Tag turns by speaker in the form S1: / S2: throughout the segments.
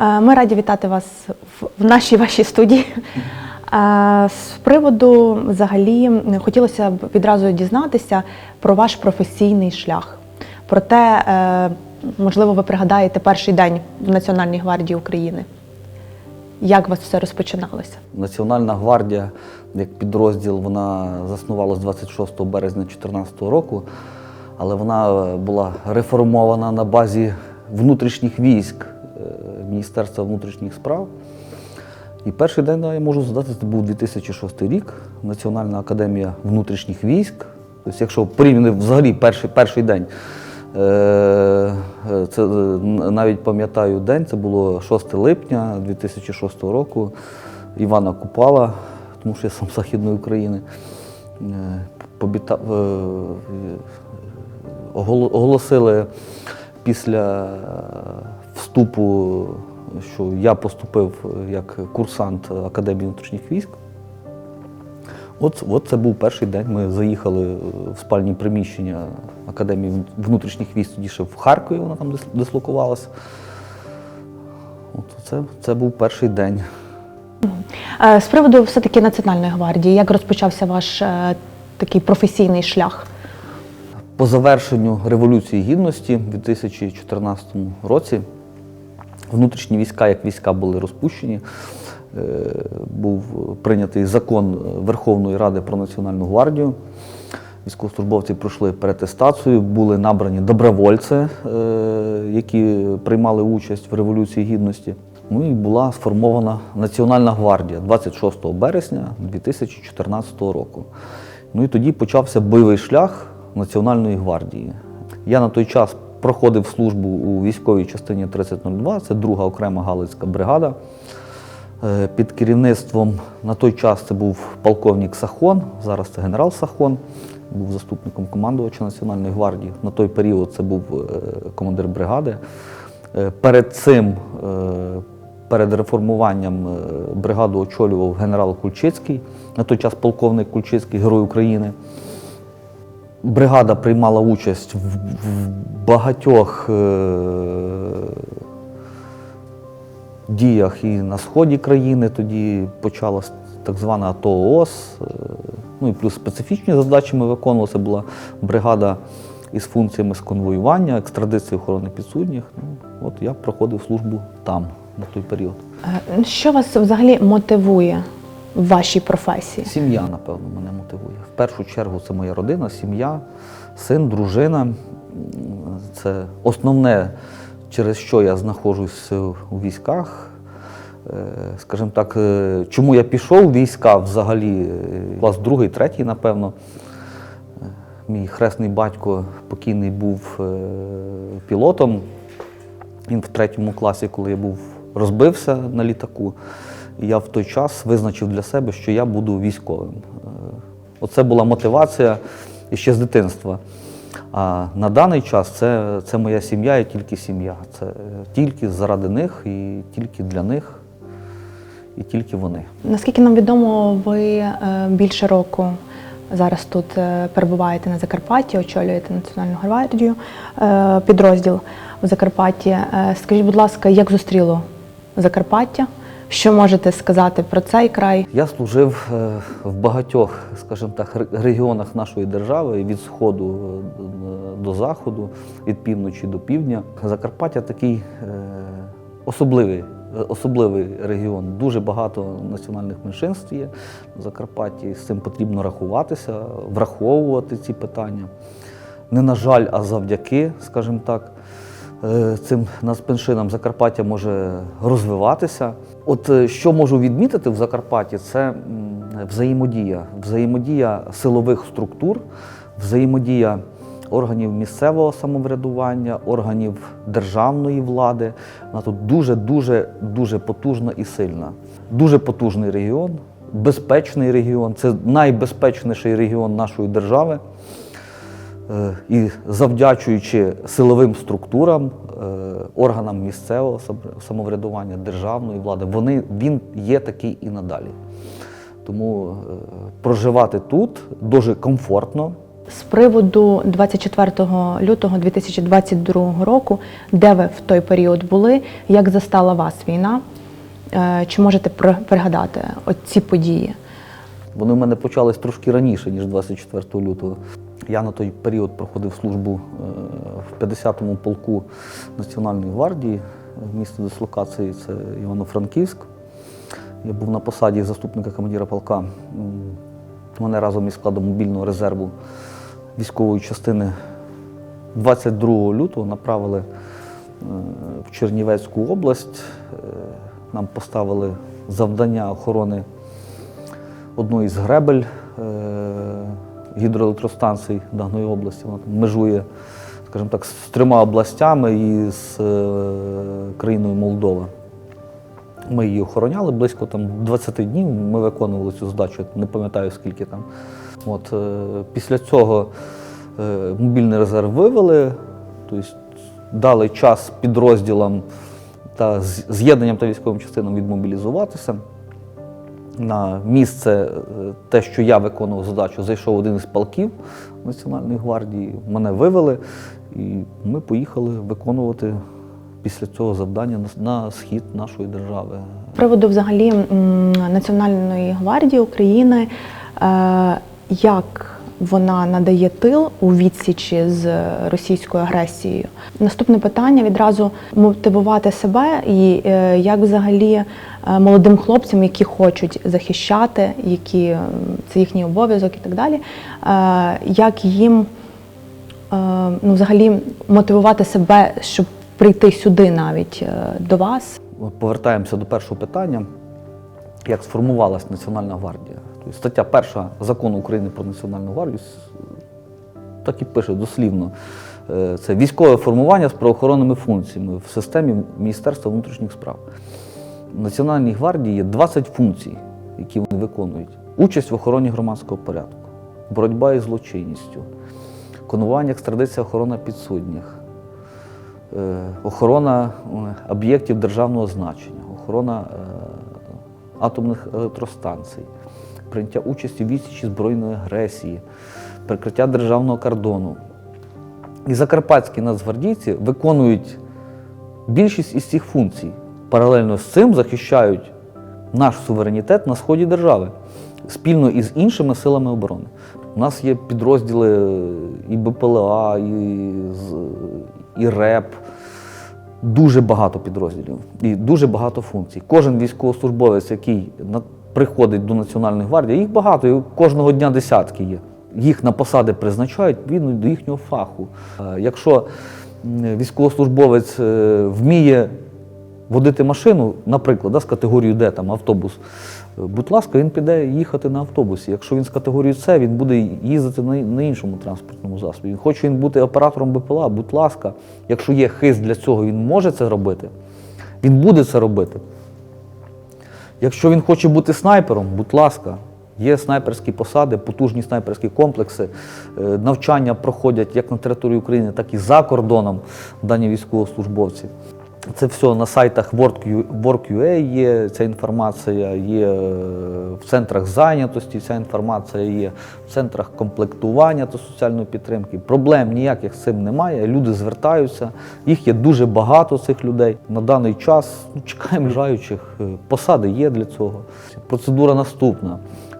S1: Е, Ми раді вітати вас в- нашій вашій студії. Е, З приводу взагалі хотілося б відразу дізнатися про ваш професійний шлях. Проте, е, можливо, ви пригадаєте перший день в Національній гвардії України. Як у вас все розпочиналося?
S2: Національна гвардія як підрозділ вона заснувалась 26 березня 2014 року, але вона була реформована на базі внутрішніх військ Міністерства внутрішніх справ. І перший день, я можу згадати, це був 2006 рік, Національна академія внутрішніх військ. Тобто, якщо порівняти взагалі перший, перший день, е, е, це е, навіть пам'ятаю день, це було 6 липня 2006 року. Івана Купала, тому що я сам з Західної України, побіта, оголо- оголосили після вступу, що я поступив як курсант Академії внутрішніх військ. От, от це був перший день. Ми заїхали в спальні приміщення Академії внутрішніх військ, тоді ще в Харкові вона там дислокувалася. От це, це був перший день.
S1: Е, З приводу все-таки Національної гвардії, як розпочався ваш е, такий професійний шлях?
S2: По завершенню Революції Гідності в 2014 році внутрішні війська, як війська були розпущені, е, був прийнятий закон Верховної Ради про Національну гвардію. Військовослужбовці пройшли перетестацію, були набрані добровольці, е, які приймали участь в Революції Гідності. Ну і була сформована Національна гвардія 26 березня 2014 року. Ну і тоді почався бойовий шлях Національної гвардії. Я на той час проходив службу у військовій частині 3002, це друга окрема Галицька бригада. Е, Під керівництвом на той час це був полковник Сахон, зараз це генерал Сахон, був заступником командувача Національної гвардії. На той період це був е, командир бригади. Е, Перед цим, перед реформуванням бригаду очолював генерал Кульчицький, на той час полковник Кульчицький, Герой України. Бригада приймала участь в, в багатьох е, діях і на сході країни. Тоді почалась так звана АТО ООС. е, Ну і плюс специфічні задачі ми виконували. Це була бригада із функціями з конвоювання, екстрадиції охорони підсудніх. Ну, от я проходив службу там на той період.
S1: Е, Що вас взагалі мотивує в вашій професії?
S2: Сім'я, напевно, мене мотивує. В першу чергу це моя родина, сім'я, син, дружина. Це основне, через що я знаходжусь у військах. Е, Скажімо так, е, чому я пішов у війська взагалі, е, клас другий, третій, напевно. Мій хресний батько покійний був пілотом. Він в третьому класі, коли я був, розбився на літаку. Я в той час визначив для себе, що я буду військовим. Е, Оце була мотивація ще з дитинства. А на даний час це, це моя сім'я і тільки сім'я. Це е, тільки заради них і тільки для них, і тільки вони.
S1: Наскільки нам відомо, ви е, більше року зараз тут перебуваєте на Закарпатті, очолюєте Національну гвардію, підрозділ в Закарпатті. Скажіть, будь ласка, як зустріло Закарпаття? Що можете сказати про цей край?
S2: Я служив е, в багатьох, скажімо так, регіонах нашої держави від сходу е, до заходу, від півночі до півдня. Закарпаття такий е, особливий, особливий регіон. Дуже багато національних меншинств є в Закарпатті. З цим потрібно рахуватися, враховувати ці питання. Не на жаль, а завдяки, скажімо так. Е, Цим нацменшинам Закарпаття може розвиватися. От е, що можу відмітити в Закарпатті, це взаємодія, взаємодія силових структур, взаємодія органів місцевого самоврядування, органів державної влади. Вона тут дуже, дуже, дуже потужна і сильна. Дуже потужний регіон, безпечний регіон. Це найбезпечніший регіон нашої держави. І завдячуючи силовим структурам, е, органам місцевого самоврядування, державної влади, вони, він є такий і надалі. Тому е, проживати тут дуже комфортно.
S1: з приводу 24 лютого 2022 року, де ви в той період були, як застала вас війна? Е, Чи можете пригадати ці події?
S2: Вони в мене почались трошки раніше, ніж 24 лютого. Я на той період проходив службу е, в 50-му полку Національної гвардії. Місце дислокації це Івано-Франківськ. Я був на посаді заступника командира полка. Мене разом із складом мобільного резерву військової частини 22 лютого направили е, в Чернівецьку область. Е, Нам поставили завдання охорони одної з гребель е, гідроелектростанцій даної області. Вона межує, скажімо так, з трьома областями і з е, країною Молдова. Ми її охороняли близько там 20 днів. Ми виконували цю задачу, не пам'ятаю скільки там. От, е, після цього мобільний резерв вивели, тобто дали час підрозділам та з'єднанням та військовим частинам відмобілізуватися. На місце, е, те, що я виконував задачу, зайшов один із полків Національної гвардії, мене вивели, і ми поїхали виконувати після цього завдання на, схід нашої держави.
S1: З приводу взагалі Національної гвардії України, е, як вона надає тил у відсічі з російською агресією? Наступне питання відразу мотивувати себе і е, як взагалі е, молодим хлопцям, які хочуть захищати, які це їхній обов'язок і так далі, е, як їм ну, взагалі мотивувати себе, щоб прийти сюди навіть до вас?
S2: Повертаємося до першого питання. Як сформувалася Національна гвардія? Тобто стаття перша закону України про Національну гвардію так і пише дослівно. Е, Це військове формування з правоохоронними функціями в системі Міністерства внутрішніх справ. В Національній гвардії є 20 функцій, які вони виконують. Участь в охороні громадського порядку, боротьба із злочинністю, конування, екстрадиція, охорона підсудніх, е, охорона е, об'єктів державного значення, охорона е, атомних електростанцій, прийняття участі в відсічі збройної агресії, прикриття державного кордону. І закарпатські нацгвардійці виконують більшість із цих функцій. Паралельно з цим захищають наш суверенітет на сході держави спільно із іншими силами оборони. У нас є підрозділи і БПЛА, і, і РЕП, дуже багато підрозділів і дуже багато функцій. Кожен військовослужбовець, який приходить до Національної гвардії, їх багато, і кожного дня десятки є. Їх на посади призначають відповідно до їхнього фаху. Е, Якщо військовослужбовець е, вміє водити машину, наприклад, з категорією Д, там автобус, е, будь ласка, він піде їхати на автобусі. Якщо він з категорією С, він буде їздити на іншому транспортному засобі. Хоче він бути оператором БПЛА, будь ласка, якщо є хист для цього, він може це робити, він буде це робити. Якщо він хоче бути снайпером, будь ласка, є снайперські посади, потужні снайперські комплекси. Е, Навчання проходять як на території України, так і за кордоном дані військовослужбовці. Це все на сайтах Work.ua є ця інформація, є е, в центрах зайнятості, ця інформація є в центрах комплектування та соціальної підтримки. Проблем ніяких з цим немає. Люди звертаються, їх є дуже багато цих людей. На даний час ну, чекаємо бажаючих. Е, Посади є для цього. Процедура наступна.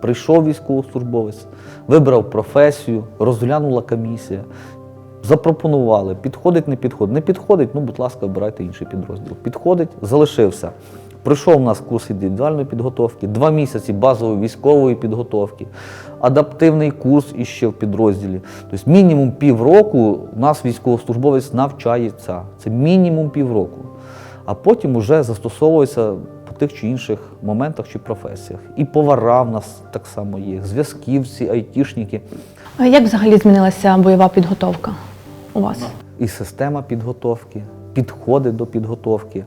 S2: Прийшов військовослужбовець, вибрав професію, розглянула комісія. Запропонували, підходить, не підходить. Не підходить, ну, будь ласка, обирайте інший підрозділ. Підходить, залишився. Пройшов у нас курс індивідуальної підготовки, два місяці базової військової підготовки, адаптивний курс іще в підрозділі. Тобто мінімум півроку у нас військовослужбовець навчається. Це мінімум півроку. А потім вже застосовується по тих чи інших моментах чи професіях. І повара в нас так само є, зв'язківці, айтішники.
S1: А Як взагалі змінилася бойова підготовка у вас?
S2: і система підготовки, підходи до підготовки,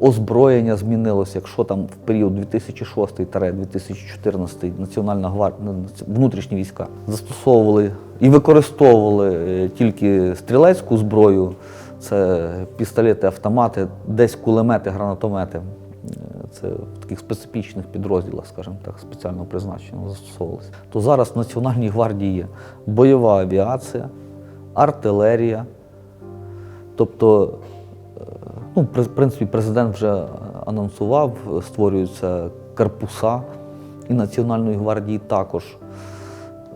S2: озброєння змінилося. Якщо там в період 2006-2014 Національна гвардія, внутрішні війська застосовували і використовували е, тільки стрілецьку зброю, це пістолети, автомати, десь кулемети, гранатомети. Е, це в таких специфічних підрозділах, скажімо так, спеціального призначення застосовувалися. То зараз в Національній гвардії бойова авіація, артилерія. Тобто, е, ну, в принципі, президент вже анонсував, створюються корпуса і Національної гвардії також.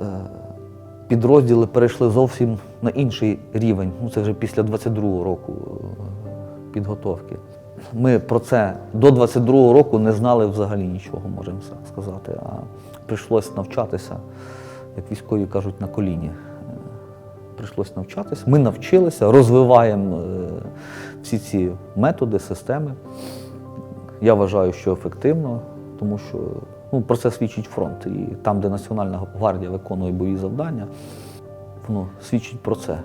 S2: Е, Підрозділи перейшли зовсім на інший рівень. Ну, це вже після 22-го року е, підготовки. Ми про це до 22-го року не знали взагалі нічого, можемо сказати. А прийшлось навчатися, як військові кажуть, на коліні. Прийшлось навчатися. Ми навчилися, розвиваємо е, всі ці методи, системи. Я вважаю, що ефективно, тому що ну, про це свідчить фронт. І там, де Національна гвардія виконує бойові завдання, воно свідчить про це.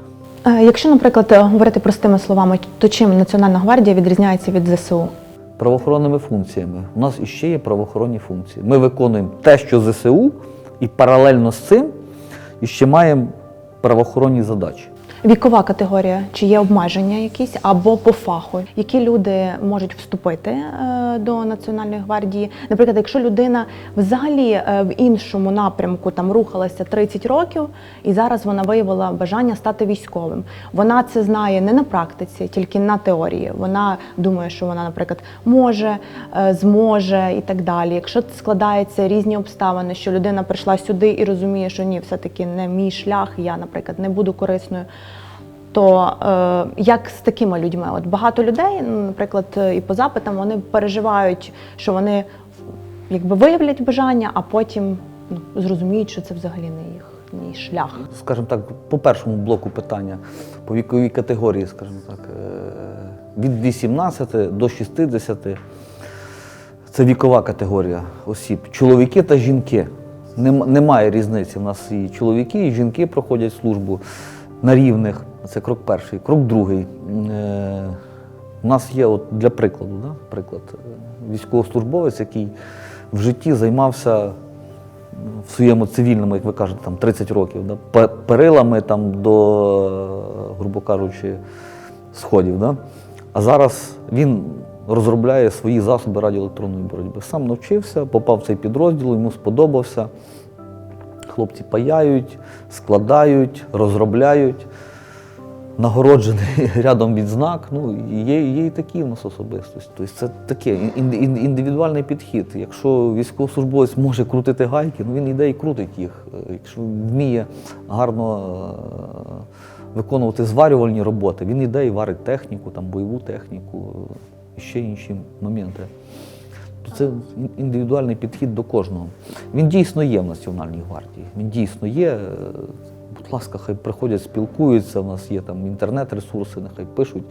S1: Е, Якщо, наприклад, говорити простими словами, то чим Національна гвардія відрізняється від ЗСУ?
S2: Правоохоронними функціями. У нас іще є правоохоронні функції. Ми виконуємо те, що ЗСУ, і паралельно з цим іще маємо правоохоронні задачі.
S1: Вікова категорія, чи є обмеження якісь або по фаху, які люди можуть вступити е, до Національної гвардії? Наприклад, якщо людина взагалі е, в іншому напрямку там рухалася 30 років, і зараз вона виявила бажання стати військовим. Вона це знає не на практиці, тільки на теорії. Вона думає, що вона, наприклад, може, е, зможе і так далі. Якщо складаються різні обставини, що людина прийшла сюди і розуміє, що ні, все-таки не мій шлях, я, наприклад, не буду корисною. То е, як з такими людьми? От багато людей, наприклад, е, і по запитам вони переживають, що вони якби виявлять бажання, а потім ну, зрозуміють, що це взагалі не їхній шлях.
S2: Скажімо так, по першому блоку питання, по віковій категорії, скажімо так, е, від 18 до 60 це вікова категорія осіб. Чоловіки та жінки. Нем- Немає різниці. У нас і чоловіки, і жінки проходять службу на рівних. Це крок перший. Крок другий. Е, У нас є, от для прикладу, да? приклад, е, військовослужбовець, який в житті займався в своєму цивільному, як ви кажете, там 30 років, да, перилами там до, е, грубо кажучи, сходів. Да? А зараз він розробляє свої засоби радіоелектронної боротьби. Сам навчився, попав в цей підрозділ, йому сподобався. Хлопці паяють, складають, розробляють. Нагороджений рядом відзнак. Ну, є, є і такі в нас особистості. Тобто це таке ін- ін- індивідуальний підхід. Якщо військовослужбовець може крутити гайки, ну він іде і крутить їх. Е, Якщо вміє гарно е, виконувати зварювальні роботи, він іде і варить техніку, там, бойову техніку, е, і ще інші моменти. Це індивідуальний підхід до кожного. Він дійсно є в Національній гвардії. Він дійсно є. Будь ласка, хай приходять, спілкуються. У нас є там інтернет-ресурси, нехай пишуть.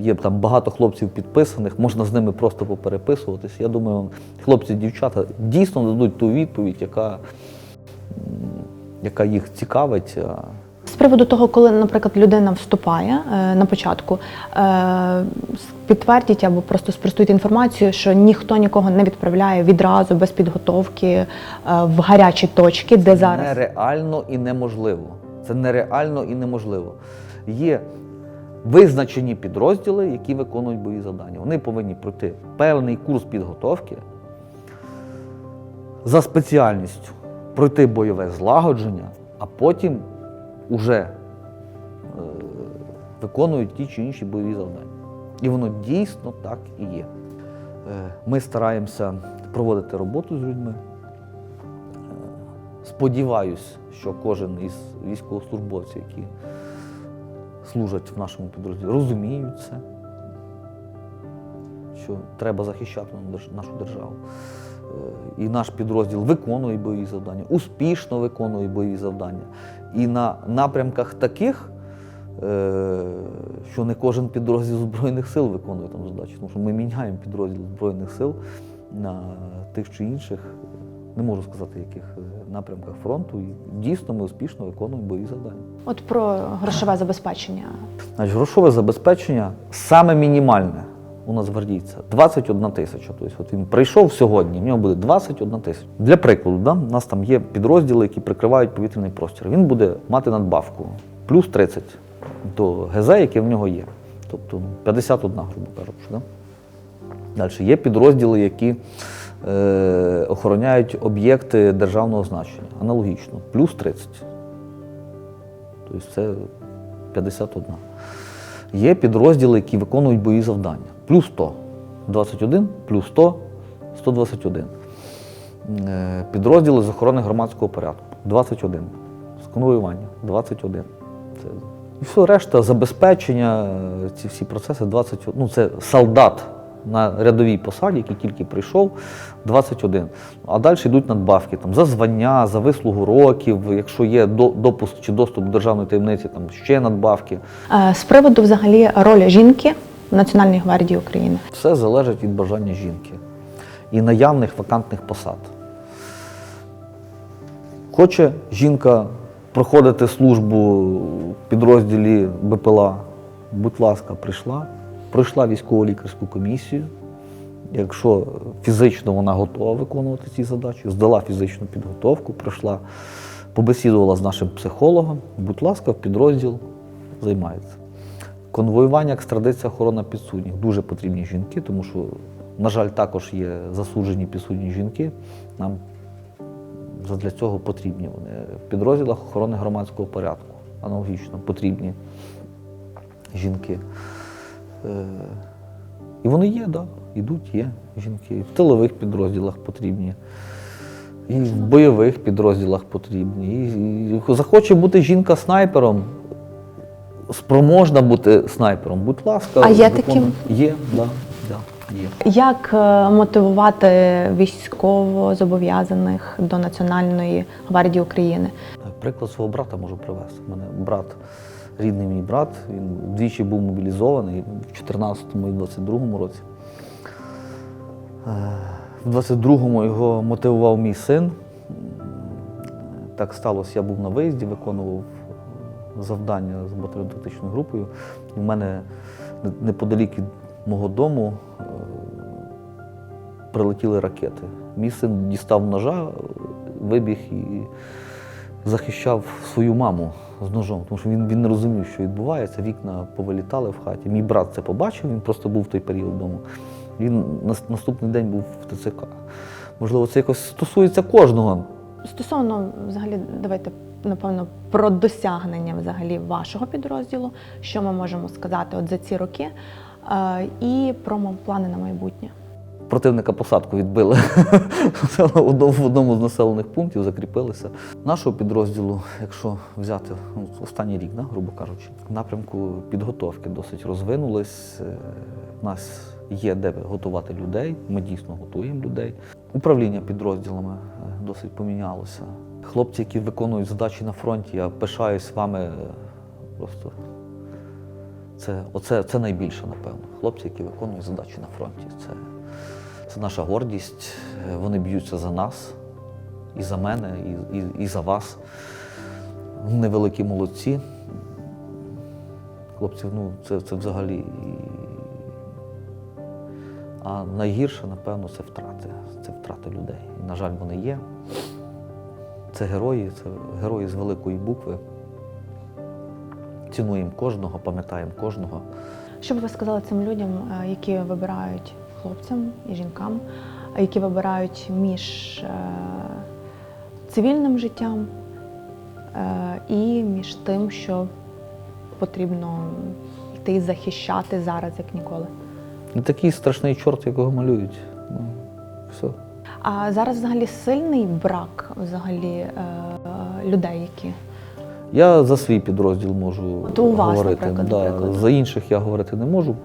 S2: Є там багато хлопців підписаних, можна з ними просто попереписуватись. Я думаю, хлопці, дівчата дійсно дадуть ту відповідь, яка, яка їх цікавить.
S1: З приводу того, коли, наприклад, людина вступає е, на початку, е, підтвердіть або просто спростуйте інформацію, що ніхто нікого не відправляє відразу без підготовки е, в гарячі точки, де зараз
S2: Нереально і неможливо. Це нереально і неможливо. Є визначені підрозділи, які виконують бойові завдання. Вони повинні пройти певний курс підготовки за спеціальністю, пройти бойове злагодження, а потім уже е, виконують ті чи інші бойові завдання. І воно дійсно так і є. Е, Ми стараємося проводити роботу з людьми. Сподіваюсь, що кожен із військовослужбовців, які служать в нашому підрозділі, розуміють це, що треба захищати нашу державу. Е, І наш підрозділ виконує бойові завдання, успішно виконує бойові завдання. І на напрямках таких, е, що не кожен підрозділ Збройних сил виконує там задачі, тому що ми міняємо підрозділ Збройних сил на тих чи інших, не можу сказати, яких е, напрямках фронту. І дійсно ми успішно виконуємо бойові завдання.
S1: от про грошове забезпечення.
S2: Значить, грошове забезпечення саме мінімальне у нас гвардійця 21 тисяча. Тобто от він прийшов сьогодні, в нього буде 21 тисяча. Для прикладу, да, у нас там є підрозділи, які прикривають повітряний простір. Він буде мати надбавку плюс 30 до ГЗ, яке в нього є. Тобто ну, 51, грубо кажучи. Да? Далі є підрозділи, які е, охороняють об'єкти державного значення. Аналогічно, плюс 30. Тобто це 51. Є підрозділи, які виконують бойові завдання. Плюс 100. 21, плюс 100, 121. Е, Підрозділи з охорони громадського порядку 21. З конвоювання 21. Це... І все решта, забезпечення, е, ці всі процеси 21. Ну, це солдат на рядовій посаді, який тільки прийшов, 21. А далі йдуть надбавки там, за звання, за вислугу років, якщо є допуск чи доступ до державної таємниці, там ще надбавки.
S1: Е, З приводу взагалі ролі жінки Національній гвардії України.
S2: Все залежить від бажання жінки і наявних вакантних посад. Хоче жінка проходити службу в підрозділі БПЛА, будь ласка, прийшла, пройшла військово-лікарську комісію. Якщо фізично вона готова виконувати ці задачі, здала фізичну підготовку, пройшла, побесідувала з нашим психологом, будь ласка, в підрозділ займається. Конвоювання, екстрадиція, охорона підсудніх. Дуже потрібні жінки, тому що, на жаль, також є засуджені підсудні жінки. Нам для цього потрібні вони. В підрозділах охорони громадського порядку. Аналогічно потрібні жінки. Е, І вони є, так. Да, ідуть, є жінки. В тилових підрозділах потрібні. І в бойових підрозділах потрібні. І, захоче бути жінка снайпером, спроможна бути снайпером, будь ласка.
S1: А є таким?
S2: Є, да, да, є.
S1: Як е, мотивувати військовозобов'язаних до Національної гвардії України?
S2: Приклад свого брата можу привести. У мене брат, рідний мій брат, він двічі був мобілізований в 14-му і 22-му році. Е, В 22-му його мотивував мій син. Так сталося, я був на виїзді, виконував завдання з патріотичною групою. В мене неподалік від мого дому е, прилетіли ракети. Мій син дістав ножа, вибіг і захищав свою маму з ножом, тому що він, він не розумів, що відбувається. Вікна повилітали в хаті. Мій брат це побачив, він просто був в той період вдома. Він наступний день був в ТЦК. Можливо, це якось стосується кожного.
S1: Стосовно взагалі, давайте напевно про досягнення взагалі вашого підрозділу, що ми можемо сказати от за ці роки, е, і про плани на майбутнє.
S2: Противника посадку відбили в одному- з населених пунктів, закріпилися. Нашого підрозділу, якщо взяти ну, останній рік, да, грубо кажучи, в напрямку підготовки досить розвинулись. Е, У нас є де готувати людей, ми дійсно готуємо людей. Управління підрозділами е, досить помінялося. Хлопці, які виконують задачі на фронті, я пишаюсь вами е, просто. Це, оце, це найбільше, напевно. Хлопці, які виконують задачі на фронті. Це, це наша гордість. Е, Вони б'ються за нас, і за мене, і, і, і за вас. Вони великі молодці. Хлопці, ну, це, це взагалі. А найгірше, напевно, це втрати. Це втрати людей. І, на жаль, вони є. Це герої, це герої з великої букви. Цінуємо кожного, пам'ятаємо кожного.
S1: Що б ви сказали цим людям, е, які вибирають хлопцям і жінкам, які вибирають між е, цивільним життям е, і між тим, що потрібно йти захищати зараз, як ніколи?
S2: Не такий страшний чорт, якого малюють. Ну, все.
S1: А зараз взагалі сильний брак взагалі е, людей, які
S2: Я за свій підрозділ можу
S1: То у вас,
S2: говорити.
S1: наприклад,
S2: да,
S1: наприклад.
S2: За інших я говорити не можу.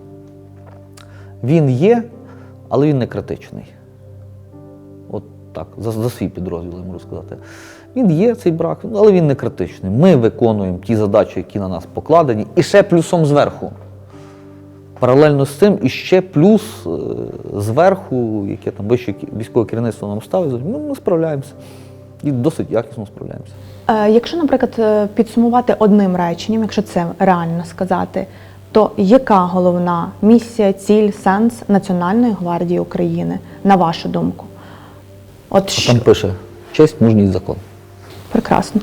S2: Він є, але він не критичний. От так, за, за свій підрозділ я можу сказати. Він є цей брак, але він не критичний. Ми виконуємо ті задачі, які на нас покладені, і ще плюсом зверху. Паралельно з цим і ще плюс е, зверху, яке там вище військове керівництво нам ставить, ну, ми справляємося. І досить якісно справляємося.
S1: Е, Якщо, наприклад, е, підсумувати одним реченням, якщо це реально сказати, то яка головна місія, ціль, сенс Національної гвардії України, на вашу думку? От
S2: А
S1: що
S2: там пише честь, мужність, закон.
S1: прекрасно.